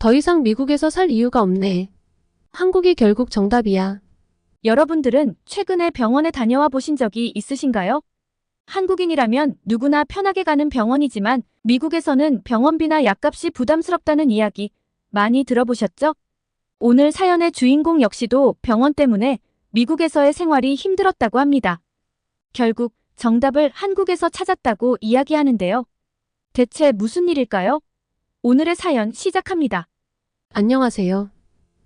더 이상 미국에서 살 이유가 없네. 한국이 결국 정답이야. 여러분들은 최근에 병원에 다녀와 보신 적이 있으신가요? 한국인이라면 누구나 편하게 가는 병원이지만 미국에서는 병원비나 약값이 부담스럽다는 이야기 많이 들어보셨죠? 오늘 사연의 주인공 역시도 병원 때문에 미국에서의 생활이 힘들었다고 합니다. 결국 정답을 한국에서 찾았다고 이야기하는데요. 대체 무슨 일일까요? 오늘의 사연 시작합니다. 안녕하세요.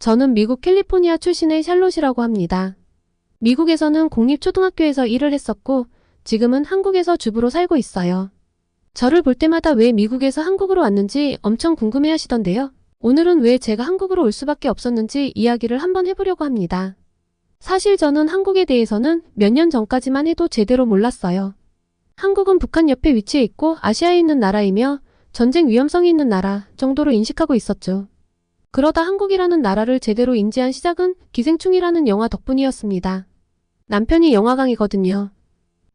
저는 미국 캘리포니아 출신의 샬롯이라고 합니다. 미국에서는 공립초등학교에서 일을 했었고, 지금은 한국에서 주부로 살고 있어요. 저를 볼 때마다 왜 미국에서 한국으로 왔는지 엄청 궁금해 하시던데요. 오늘은 왜 제가 한국으로 올 수밖에 없었는지 이야기를 한번 해보려고 합니다. 사실 저는 한국에 대해서는 몇 년 전까지만 해도 제대로 몰랐어요. 한국은 북한 옆에 위치해 있고 아시아에 있는 나라이며 전쟁 위험성이 있는 나라 정도로 인식하고 있었죠. 그러다 한국이라는 나라를 제대로 인지한 시작은 기생충이라는 영화 덕분이었습니다. 남편이 영화광이거든요.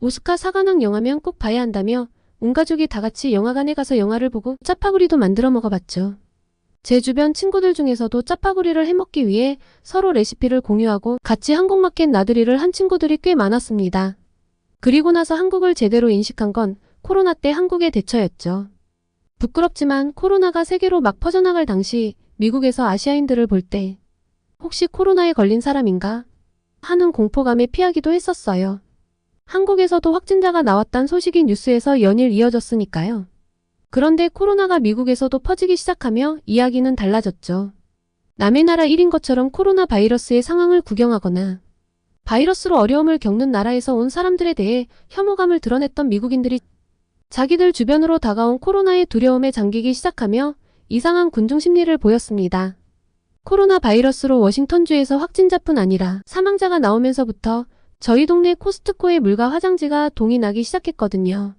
오스카 사관왕 영화면 꼭 봐야 한다며 온 가족이 다 같이 영화관에 가서 영화를 보고 짜파구리도 만들어 먹어봤죠. 제 주변 친구들 중에서도 짜파구리를 해먹기 위해 서로 레시피를 공유하고 같이 한국마켓 나들이를 한 친구들이 꽤 많았습니다. 그리고 나서 한국을 제대로 인식한 건 코로나 때 한국의 대처였죠. 부끄럽지만 코로나가 세계로 막 퍼져나갈 당시 미국에서 아시아인들을 볼 때 혹시 코로나에 걸린 사람인가 하는 공포감에 피하기도 했었어요. 한국에서도 확진자가 나왔단 소식이 뉴스에서 연일 이어졌으니까요. 그런데 코로나가 미국에서도 퍼지기 시작하며 이야기는 달라졌죠. 남의 나라 일인 것처럼 코로나 바이러스의 상황을 구경하거나 바이러스로 어려움을 겪는 나라에서 온 사람들에 대해 혐오감을 드러냈던 미국인들이 자기들 주변으로 다가온 코로나의 두려움에 잠기기 시작하며 이상한 군중 심리를 보였습니다. 코로나 바이러스로 워싱턴주에서 확진자뿐 아니라 사망자가 나오면서부터 저희 동네 코스트코의 물과 화장지가 동이 나기 시작했거든요.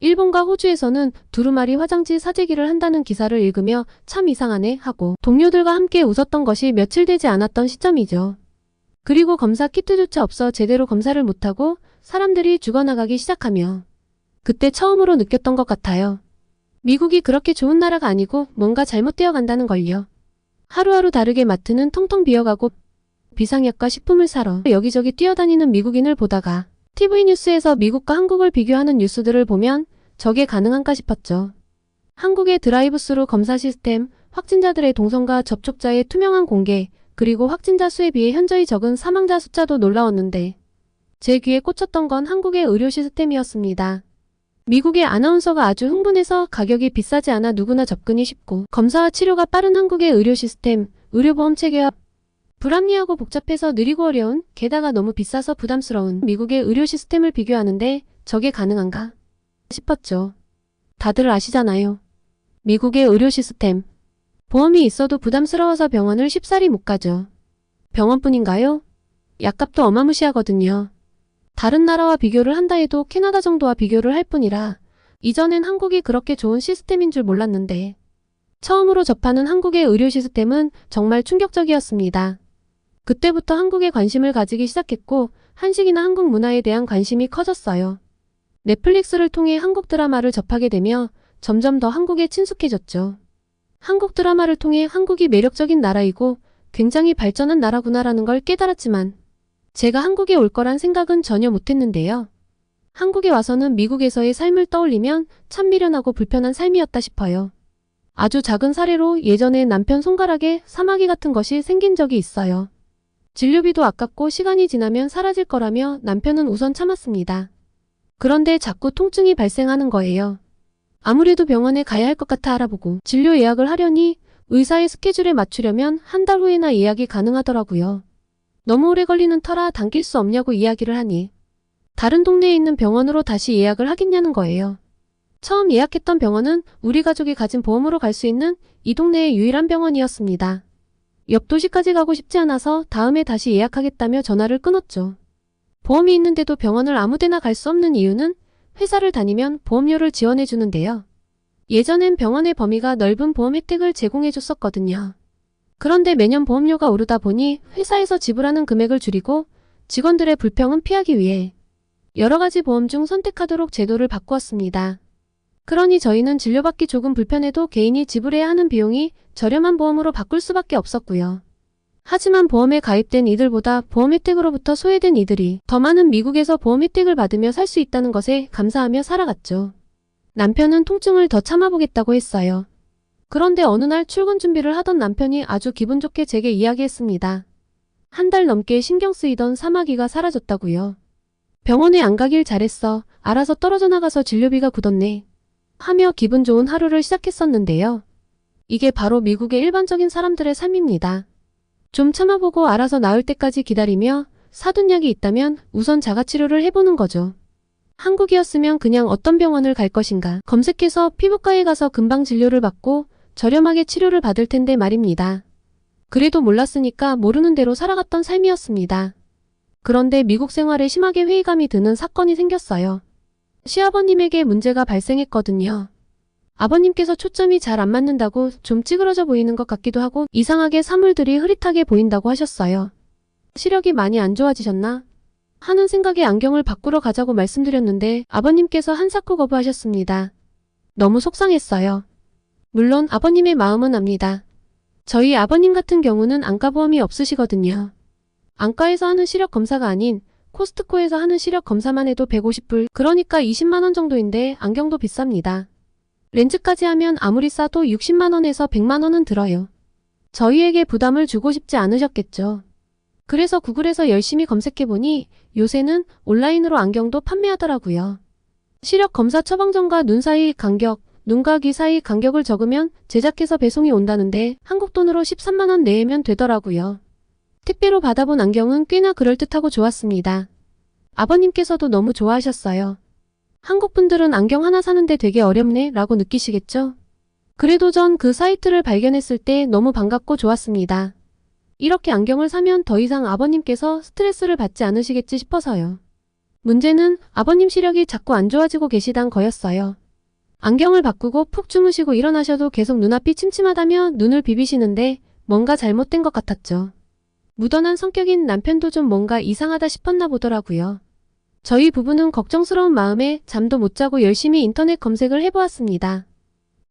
일본과 호주에서는 두루마리 화장지 사재기를 한다는 기사를 읽으며 참 이상하네 하고 동료들과 함께 웃었던 것이 며칠 되지 않았던 시점이죠. 그리고 검사 키트조차 없어 제대로 검사를 못하고 사람들이 죽어나가기 시작하며 그때 처음으로 느꼈던 것 같아요. 미국이 그렇게 좋은 나라가 아니고 뭔가 잘못되어 간다는 걸요. 하루하루 다르게 마트는 텅텅 비어가고 비상약과 식품을 사러 여기저기 뛰어다니는 미국인을 보다가 TV 뉴스에서 미국과 한국을 비교하는 뉴스들을 보면 저게 가능한가 싶었죠. 한국의 드라이브스루 검사 시스템, 확진자들의 동선과 접촉자의 투명한 공개, 그리고 확진자 수에 비해 현저히 적은 사망자 숫자도 놀라웠는데 제 귀에 꽂혔던 건 한국의 의료 시스템이었습니다. 미국의 아나운서가 아주 흥분해서 가격이 비싸지 않아 누구나 접근이 쉽고 검사와 치료가 빠른 한국의 의료 시스템, 의료보험 체계와 불합리하고 복잡해서 느리고 어려운 게다가 너무 비싸서 부담스러운 미국의 의료 시스템을 비교하는데 저게 가능한가 싶었죠. 다들 아시잖아요. 미국의 의료 시스템. 보험이 있어도 부담스러워서 병원을 쉽사리 못 가죠. 병원뿐인가요? 약값도 어마무시하거든요. 다른 나라와 비교를 한다 해도 캐나다 정도와 비교를 할 뿐이라 이전엔 한국이 그렇게 좋은 시스템인 줄 몰랐는데 처음으로 접하는 한국의 의료 시스템은 정말 충격적이었습니다. 그때부터 한국에 관심을 가지기 시작했고 한식이나 한국 문화에 대한 관심이 커졌어요. 넷플릭스를 통해 한국 드라마를 접하게 되며 점점 더 한국에 친숙해졌죠. 한국 드라마를 통해 한국이 매력적인 나라이고 굉장히 발전한 나라구나라는 걸 깨달았지만 제가 한국에 올 거란 생각은 전혀 못했는데요. 한국에 와서는 미국에서의 삶을 떠올리면 참 미련하고 불편한 삶이었다 싶어요. 아주 작은 사례로 예전에 남편 손가락에 사마귀 같은 것이 생긴 적이 있어요. 진료비도 아깝고 시간이 지나면 사라질 거라며 남편은 우선 참았습니다. 그런데 자꾸 통증이 발생하는 거예요. 아무래도 병원에 가야 할 것 같아 알아보고 진료 예약을 하려니 의사의 스케줄에 맞추려면 한 달 후에나 예약이 가능하더라고요. 너무 오래 걸리는 터라 당길 수 없냐고 이야기를 하니 다른 동네에 있는 병원으로 다시 예약을 하겠냐는 거예요. 처음 예약했던 병원은 우리 가족이 가진 보험으로 갈 수 있는 이 동네의 유일한 병원이었습니다. 옆 도시까지 가고 싶지 않아서 다음에 다시 예약하겠다며 전화를 끊었죠. 보험이 있는데도 병원을 아무데나 갈 수 없는 이유는 회사를 다니면 보험료를 지원해 주는데요. 예전엔 병원의 범위가 넓은 보험 혜택을 제공해 줬었거든요. 그런데 매년 보험료가 오르다 보니 회사에서 지불하는 금액을 줄이고 직원들의 불평은 피하기 위해 여러 가지 보험 중 선택하도록 제도를 바꾸었습니다. 그러니 저희는 진료받기 조금 불편해도 개인이 지불해야 하는 비용이 저렴한 보험으로 바꿀 수밖에 없었고요. 하지만 보험에 가입된 이들보다 보험 혜택으로부터 소외된 이들이 더 많은 미국에서 보험 혜택을 받으며 살 수 있다는 것에 감사하며 살아갔죠. 남편은 통증을 더 참아보겠다고 했어요. 그런데 어느 날 출근 준비를 하던 남편이 아주 기분 좋게 제게 이야기했습니다. 한 달 넘게 신경 쓰이던 사마귀가 사라졌다고요. 병원에 안 가길 잘했어. 알아서 떨어져 나가서 진료비가 굳었네. 하며 기분 좋은 하루를 시작했었는데요. 이게 바로 미국의 일반적인 사람들의 삶입니다. 좀 참아보고 알아서 나을 때까지 기다리며 사둔 약이 있다면 우선 자가치료를 해보는 거죠. 한국이었으면 그냥 어떤 병원을 갈 것인가 검색해서 피부과에 가서 금방 진료를 받고 저렴하게 치료를 받을 텐데 말입니다. 그래도 몰랐으니까 모르는 대로 살아갔던 삶이었습니다. 그런데 미국 생활에 심하게 회의감이 드는 사건이 생겼어요. 시아버님에게 문제가 발생했거든요. 아버님께서 초점이 잘 안 맞는다고 좀 찌그러져 보이는 것 같기도 하고 이상하게 사물들이 흐릿하게 보인다고 하셨어요. 시력이 많이 안 좋아지셨나? 하는 생각에 안경을 바꾸러 가자고 말씀드렸는데 아버님께서 한사코 거부하셨습니다. 너무 속상했어요. 물론 아버님의 마음은 압니다. 저희 아버님 같은 경우는 안과보험이 없으시거든요. 안과에서 하는 시력 검사가 아닌 코스트코에서 하는 시력 검사만 해도 150불, 그러니까 20만원 정도인데 안경도 비쌉니다. 렌즈까지 하면 아무리 싸도 60만원에서 100만원은 들어요. 저희에게 부담을 주고 싶지 않으셨겠죠. 그래서 구글에서 열심히 검색해보니 요새는 온라인으로 안경도 판매하더라고요. 시력 검사 처방전과 눈 사이 간격, 눈과 귀 사이 간격을 적으면 제작해서 배송이 온다는데 한국 돈으로 13만원 내면 되더라고요. 택배로 받아본 안경은 꽤나 그럴듯하고 좋았습니다. 아버님께서도 너무 좋아하셨어요. 한국 분들은 안경 하나 사는데 되게 어렵네 라고 느끼시겠죠? 그래도 전 그 사이트를 발견했을 때 너무 반갑고 좋았습니다. 이렇게 안경을 사면 더 이상 아버님께서 스트레스를 받지 않으시겠지 싶어서요. 문제는 아버님 시력이 자꾸 안 좋아지고 계시단 거였어요. 안경을 바꾸고 푹 주무시고 일어나셔도 계속 눈앞이 침침하다며 눈을 비비시는데 뭔가 잘못된 것 같았죠. 무던한 성격인 남편도 좀 뭔가 이상하다 싶었나 보더라고요. 저희 부부는 걱정스러운 마음에 잠도 못 자고 열심히 인터넷 검색을 해보았습니다.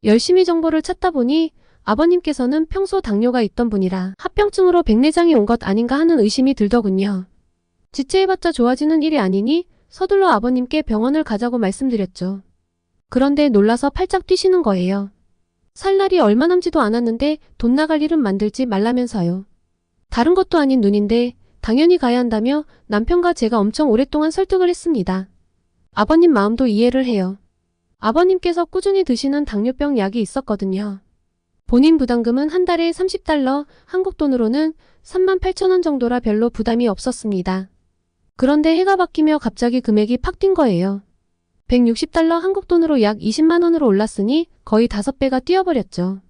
열심히 정보를 찾다 보니 아버님께서는 평소 당뇨가 있던 분이라 합병증으로 백내장이 온 것 아닌가 하는 의심이 들더군요. 지체해봤자 좋아지는 일이 아니니 서둘러 아버님께 병원을 가자고 말씀드렸죠. 그런데 놀라서 팔짝 뛰시는 거예요. 살 날이 얼마 남지도 않았는데 돈 나갈 일은 만들지 말라면서요. 다른 것도 아닌 눈인데 당연히 가야 한다며 남편과 제가 엄청 오랫동안 설득을 했습니다. 아버님 마음도 이해를 해요. 아버님께서 꾸준히 드시는 당뇨병 약이 있었거든요. 본인 부담금은 한 달에 30달러, 한국 돈으로는 3만 8천 원 정도라 별로 부담이 없었습니다. 그런데 해가 바뀌며 갑자기 금액이 팍 뛴 거예요. 160달러 한국 돈으로 약 20만 원으로 올랐으니 거의 5배가 뛰어버렸죠.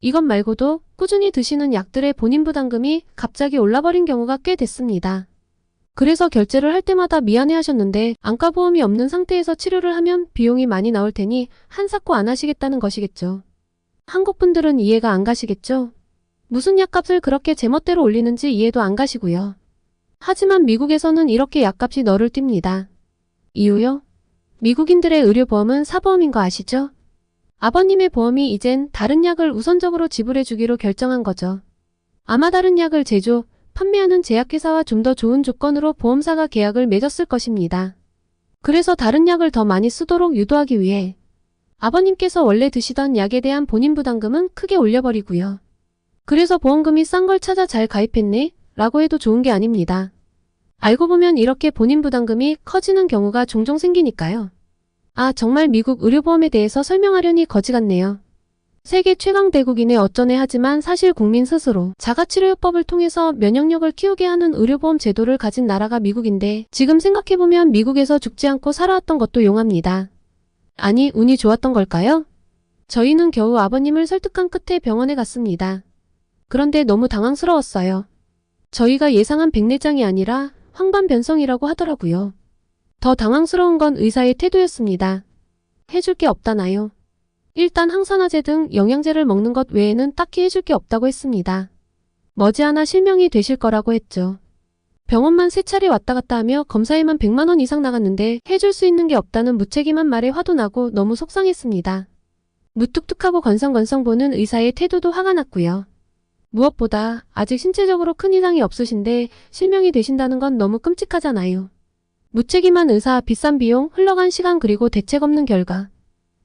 이것 말고도 꾸준히 드시는 약들의 본인 부담금이 갑자기 올라버린 경우가 꽤 됐습니다. 그래서 결제를 할 때마다 미안해 하셨는데 안과보험이 없는 상태에서 치료를 하면 비용이 많이 나올 테니 한사코 안 하시겠다는 것이겠죠. 한국 분들은 이해가 안 가시겠죠? 무슨 약값을 그렇게 제멋대로 올리는지 이해도 안 가시고요. 하지만 미국에서는 이렇게 약값이 너를 띱니다. 이유요? 미국인들의 의료보험은 사보험인 거 아시죠? 아버님의 보험이 이젠 다른 약을 우선적으로 지불해 주기로 결정한 거죠. 아마 다른 약을 제조, 판매하는 제약회사와 좀 더 좋은 조건으로 보험사가 계약을 맺었을 것입니다. 그래서 다른 약을 더 많이 쓰도록 유도하기 위해 아버님께서 원래 드시던 약에 대한 본인 부담금은 크게 올려버리고요. 그래서 보험금이 싼 걸 찾아 잘 가입했네? 라고 해도 좋은 게 아닙니다. 알고 보면 이렇게 본인 부담금이 커지는 경우가 종종 생기니까요. 아, 정말 미국 의료보험에 대해서 설명하려니 거지 같네요. 세계 최강 대국이네 어쩌네 하지만 사실 국민 스스로 자가치료요법을 통해서 면역력을 키우게 하는 의료보험 제도를 가진 나라가 미국인데 지금 생각해보면 미국에서 죽지 않고 살아왔던 것도 용합니다. 아니, 운이 좋았던 걸까요? 저희는 겨우 아버님을 설득한 끝에 병원에 갔습니다. 그런데 너무 당황스러웠어요. 저희가 예상한 백내장이 아니라 황반 변성이라고 하더라고요. 더 당황스러운 건 의사의 태도였습니다. 해줄 게 없다나요? 일단 항산화제 등 영양제를 먹는 것 외에는 딱히 해줄 게 없다고 했습니다. 머지않아 실명이 되실 거라고 했죠. 병원만 세 차례 왔다 갔다 하며 검사에만 100만 원 이상 나갔는데 해줄 수 있는 게 없다는 무책임한 말에 화도 나고 너무 속상했습니다. 무뚝뚝하고 건성건성 보는 의사의 태도도 화가 났고요. 무엇보다 아직 신체적으로 큰 이상이 없으신데 실명이 되신다는 건 너무 끔찍하잖아요. 무책임한 의사, 비싼 비용, 흘러간 시간 그리고 대책 없는 결과.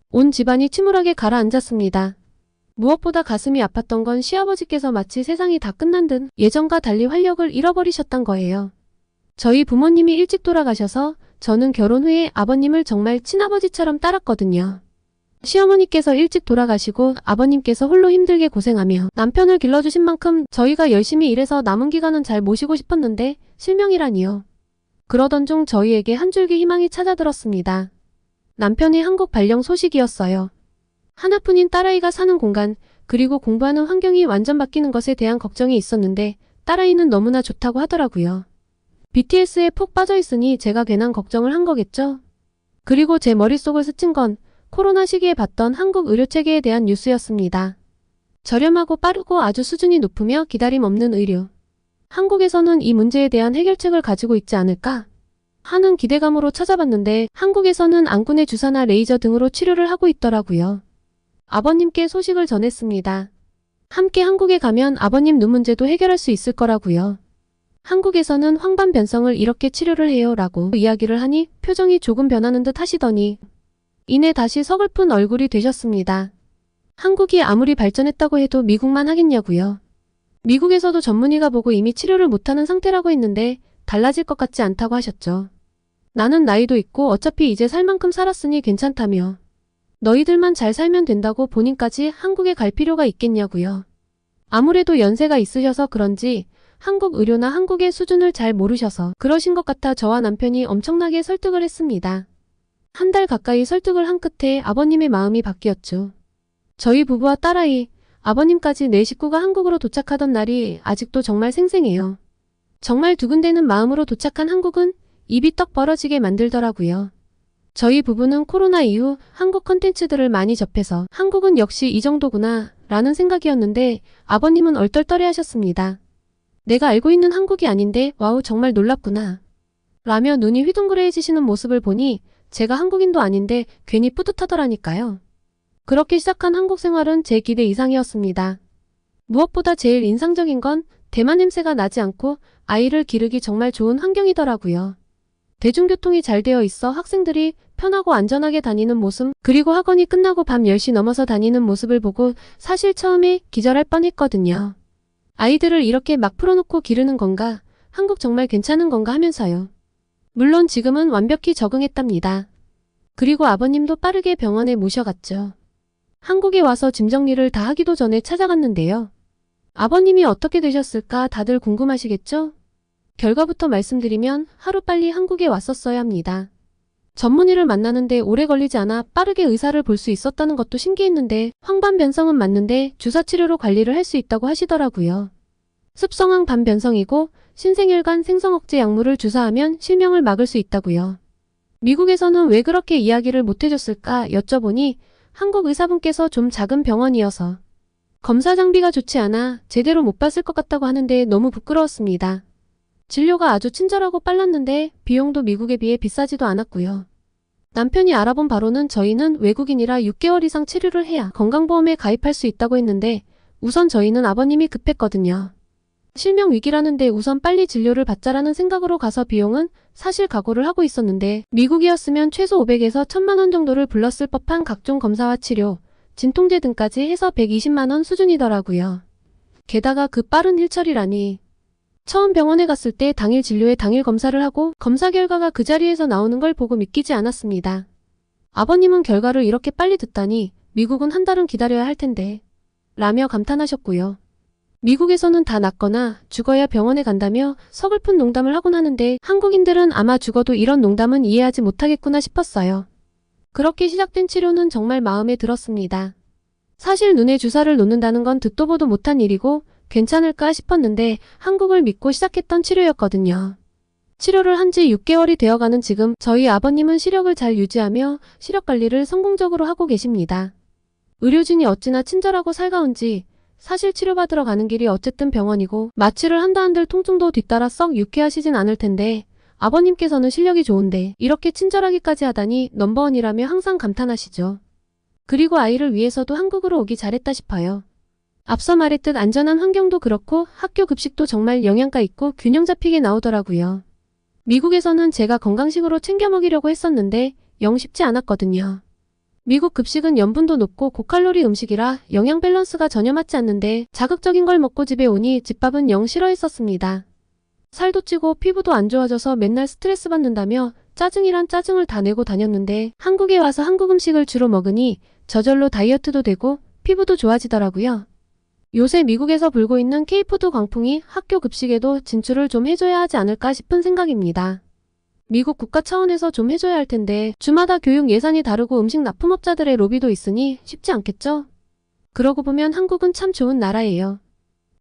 온 집안이 침울하게 가라앉았습니다. 무엇보다 가슴이 아팠던 건 시아버지께서 마치 세상이 다 끝난 듯 예전과 달리 활력을 잃어버리셨단 거예요. 저희 부모님이 일찍 돌아가셔서 저는 결혼 후에 아버님을 정말 친아버지처럼 따랐거든요. 시어머니께서 일찍 돌아가시고 아버님께서 홀로 힘들게 고생하며 남편을 길러주신 만큼 저희가 열심히 일해서 남은 기간은 잘 모시고 싶었는데 실명이라니요. 그러던 중 저희에게 한 줄기 희망이 찾아들었습니다. 남편의 한국 발령 소식이었어요. 하나뿐인 딸아이가 사는 공간, 그리고 공부하는 환경이 완전 바뀌는 것에 대한 걱정이 있었는데 딸아이는 너무나 좋다고 하더라고요. BTS에 푹 빠져 있으니 제가 괜한 걱정을 한 거겠죠? 그리고 제 머릿속을 스친 건 코로나 시기에 봤던 한국 의료 체계에 대한 뉴스였습니다. 저렴하고 빠르고 아주 수준이 높으며 기다림 없는 의료. 한국에서는 이 문제에 대한 해결책을 가지고 있지 않을까? 하는 기대감으로 찾아봤는데 한국에서는 안군의 주사나 레이저 등으로 치료를 하고 있더라고요. 아버님께 소식을 전했습니다. 함께 한국에 가면 아버님 눈 문제도 해결할 수 있을 거라고요. 한국에서는 황반 변성을 이렇게 치료를 해요 라고 이야기를 하니 표정이 조금 변하는 듯 하시더니 이내 다시 서글픈 얼굴이 되셨습니다. 한국이 아무리 발전했다고 해도 미국만 하겠냐고요. 미국에서도 전문의가 보고 이미 치료를 못하는 상태라고 했는데 달라질 것 같지 않다고 하셨죠. 나는 나이도 있고 어차피 이제 살 만큼 살았으니 괜찮다며. 너희들만 잘 살면 된다고 본인까지 한국에 갈 필요가 있겠냐고요. 아무래도 연세가 있으셔서 그런지 한국 의료나 한국의 수준을 잘 모르셔서 그러신 것 같아 저와 남편이 엄청나게 설득을 했습니다. 한 달 가까이 설득을 한 끝에 아버님의 마음이 바뀌었죠. 저희 부부와 딸아이, 아버님까지 네 식구가 한국으로 도착하던 날이 아직도 정말 생생해요. 정말 두근대는 마음으로 도착한 한국은 입이 떡 벌어지게 만들더라고요. 저희 부부는 코로나 이후 한국 컨텐츠들을 많이 접해서 한국은 역시 이 정도구나 라는 생각이었는데 아버님은 얼떨떨해 하셨습니다. 내가 알고 있는 한국이 아닌데 와우 정말 놀랍구나. 라며 눈이 휘둥그레해지시는 모습을 보니 제가 한국인도 아닌데 괜히 뿌듯하더라니까요. 그렇게 시작한 한국 생활은 제 기대 이상이었습니다. 무엇보다 제일 인상적인 건 대만 냄새가 나지 않고 아이를 기르기 정말 좋은 환경이더라고요. 대중교통이 잘 되어 있어 학생들이 편하고 안전하게 다니는 모습, 그리고 학원이 끝나고 밤 10시 넘어서 다니는 모습을 보고 사실 처음에 기절할 뻔했거든요. 아이들을 이렇게 막 풀어놓고 기르는 건가, 한국 정말 괜찮은 건가 하면서요. 물론 지금은 완벽히 적응했답니다. 그리고 아버님도 빠르게 병원에 모셔갔죠. 한국에 와서 짐 정리를 다 하기도 전에 찾아갔는데요. 아버님이 어떻게 되셨을까 다들 궁금하시겠죠? 결과부터 말씀드리면 하루빨리 한국에 왔었어야 합니다. 전문의를 만나는데 오래 걸리지 않아 빠르게 의사를 볼 수 있었다는 것도 신기했는데 황반 변성은 맞는데 주사 치료로 관리를 할 수 있다고 하시더라고요. 습성왕 반변성이고 신생혈관 생성 억제 약물을 주사하면 실명을 막을 수 있다고요. 미국에서는 왜 그렇게 이야기를 못 해줬을까 여쭤보니 한국 의사분께서 좀 작은 병원이어서 검사 장비가 좋지 않아 제대로 못 봤을 것 같다고 하는데 너무 부끄러웠습니다. 진료가 아주 친절하고 빨랐는데 비용도 미국에 비해 비싸지도 않았고요. 남편이 알아본 바로는 저희는 외국인이라 6개월 이상 치료를 해야 건강보험에 가입할 수 있다고 했는데 우선 저희는 아버님이 급했거든요. 실명 위기라는데 우선 빨리 진료를 받자라는 생각으로 가서 비용은 사실 각오를 하고 있었는데 미국이었으면 최소 500에서 1000만 원 정도를 불렀을 법한 각종 검사와 치료, 진통제 등까지 해서 120만 원 수준이더라고요. 게다가 그 빠른 일처리라니 처음 병원에 갔을 때 당일 진료에 당일 검사를 하고 검사 결과가 그 자리에서 나오는 걸 보고 믿기지 않았습니다. 아버님은 결과를 이렇게 빨리 듣다니 미국은 한 달은 기다려야 할 텐데 라며 감탄하셨고요. 미국에서는 다 낫거나 죽어야 병원에 간다며 서글픈 농담을 하곤 하는데 한국인들은 아마 죽어도 이런 농담은 이해하지 못하겠구나 싶었어요. 그렇게 시작된 치료는 정말 마음에 들었습니다. 사실 눈에 주사를 놓는다는 건 듣도 보도 못한 일이고 괜찮을까 싶었는데 한국을 믿고 시작했던 치료였거든요. 치료를 한 지 6개월이 되어가는 지금 저희 아버님은 시력을 잘 유지하며 시력 관리를 성공적으로 하고 계십니다. 의료진이 어찌나 친절하고 살가운지 사실 치료받으러 가는 길이 어쨌든 병원이고 마취를 한다 한들 통증도 뒤따라 썩 유쾌하시진 않을 텐데 아버님께서는 실력이 좋은데 이렇게 친절하기까지 하다니 넘버원이라며 항상 감탄하시죠. 그리고 아이를 위해서도 한국으로 오기 잘했다 싶어요. 앞서 말했듯 안전한 환경도 그렇고 학교 급식도 정말 영양가 있고 균형 잡히게 나오더라고요. 미국에서는 제가 건강식으로 챙겨 먹이려고 했었는데 영 쉽지 않았거든요. 미국 급식은 염분도 높고 고칼로리 음식이라 영양 밸런스가 전혀 맞지 않는데 자극적인 걸 먹고 집에 오니 집밥은 영 싫어했었습니다. 살도 찌고 피부도 안 좋아져서 맨날 스트레스 받는다며 짜증이란 짜증을 다 내고 다녔는데 한국에 와서 한국 음식을 주로 먹으니 저절로 다이어트도 되고 피부도 좋아지더라고요. 요새 미국에서 불고 있는 케이푸드 광풍이 학교 급식에도 진출을 좀 해줘야 하지 않을까 싶은 생각입니다. 미국 국가 차원에서 좀 해줘야 할 텐데 주마다 교육 예산이 다르고 음식 납품업자들의 로비도 있으니 쉽지 않겠죠? 그러고 보면 한국은 참 좋은 나라예요.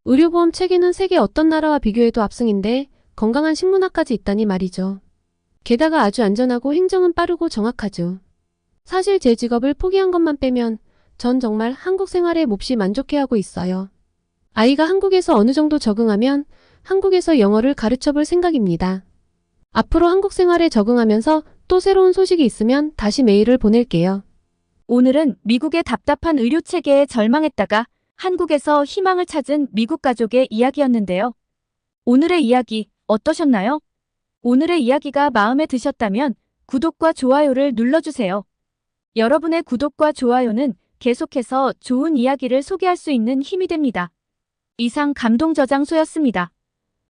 의료보험 체계는 세계 어떤 나라와 비교해도 압승인데 건강한 식문화까지 있다니 말이죠. 게다가 아주 안전하고 행정은 빠르고 정확하죠. 사실 제 직업을 포기한 것만 빼면 전 정말 한국 생활에 몹시 만족해하고 있어요. 아이가 한국에서 어느 정도 적응하면 한국에서 영어를 가르쳐 볼 생각입니다. 앞으로 한국 생활에 적응하면서 또 새로운 소식이 있으면 다시 메일을 보낼게요. 오늘은 미국의 답답한 의료 체계에 절망했다가 한국에서 희망을 찾은 미국 가족의 이야기였는데요. 오늘의 이야기 어떠셨나요? 오늘의 이야기가 마음에 드셨다면 구독과 좋아요를 눌러주세요. 여러분의 구독과 좋아요는 계속해서 좋은 이야기를 소개할 수 있는 힘이 됩니다. 이상 감동 저장소였습니다.